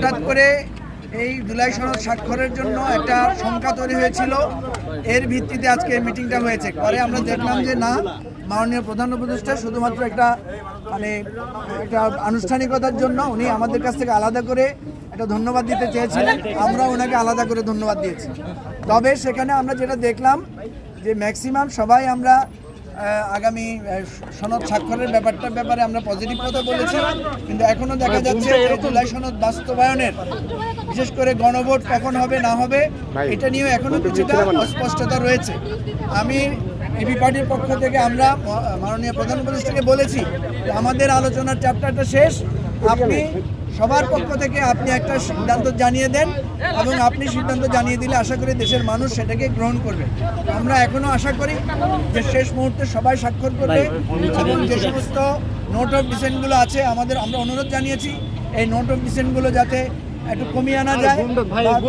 হঠাৎ করে এই জুলাই সনদ স্বাক্ষরের জন্য একটা শঙ্কা তৈরি হয়েছিল। এর ভিত্তিতে আজকে মিটিংটা হয়েছে। পরে আমরা দেখলাম যে না, মাননীয় প্রধান উপদেষ্টা শুধুমাত্র একটা মানে একটা আনুষ্ঠানিকতার জন্য উনি আমাদের কাছ থেকে আলাদা করে একটা ধন্যবাদ দিতে চেয়েছিলেন। আমরা ওনাকে আলাদা করে ধন্যবাদ দিয়েছি। তবে সেখানে আমরা যেটা দেখলাম যে ম্যাক্সিমাম সবাই আমরা আগামী সনদ স্বাক্ষরের ব্যাপারটার ব্যাপারে আমরা পজিটিভ কথা বলেছি কিন্তু এখনও দেখা যাচ্ছে জুলাই সনদ বাস্তবায়নের বিশেষ করে গণভোট কখন হবে না হবে এটা নিয়েও এখনও কিছুটা অস্পষ্টতা রয়েছে। আমি এবি পার্টির পক্ষ থেকে আমরা মাননীয় প্রধান উপদেষ্টাকে বলেছি আমাদের আলোচনার চ্যাপ্টারটা শেষ। আপনি সবার পক্ষ থেকে আপনি একটা সিদ্ধান্ত জানিয়ে দেন এবং আপনি সিদ্ধান্ত জানিয়ে দিলে আশা করি দেশের মানুষ সেটাকে গ্রহণ করবে। আমরা এখনও আশা করি যে শেষ মুহূর্তে সবাই স্বাক্ষর করবে এবং যে সমস্ত নোট অফ ডিসেন্টগুলো আছে আমাদের আমরা অনুরোধ জানিয়েছি এই নোট অফ ডিসেন্টগুলো যাতে একটু কমিয়ে আনা যায়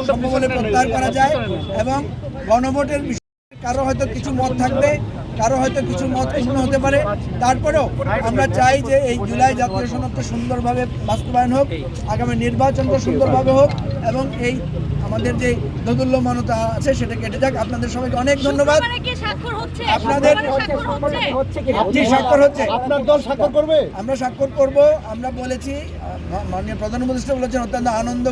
সম্ভবনে প্রত্যাহার করা যায় এবং গণভোটের বিষয়ে কারও হয়তো কিছু মত থাকবে কারও হয়তো কিছু মত শূন্য হতে পারে। তারপরেও আমরা চাই যে এই জুলাই জাতীয় সনদটা সুন্দরভাবে বাস্তবায়ন হোক আগামী নির্বাচনটা সুন্দরভাবে হোক। এবং এই আমাদের যে দোদুল্যমানতা আছে সেটা কেটে যাক। আপনাদের সবাইকে অনেক ধন্যবাদ। শুক্রবারে কি স্বাক্ষর হচ্ছে? আপনাদের- স্বাক্ষর হচ্ছে? জি স্বাক্ষর হচ্ছে। আপনার দল স্বাক্ষর করবে? আমরা স্বাক্ষর করব আমরা বলেছি মাননীয় প্রধান উপদেষ্টা বলেছেন অত্যন্ত আনন্দ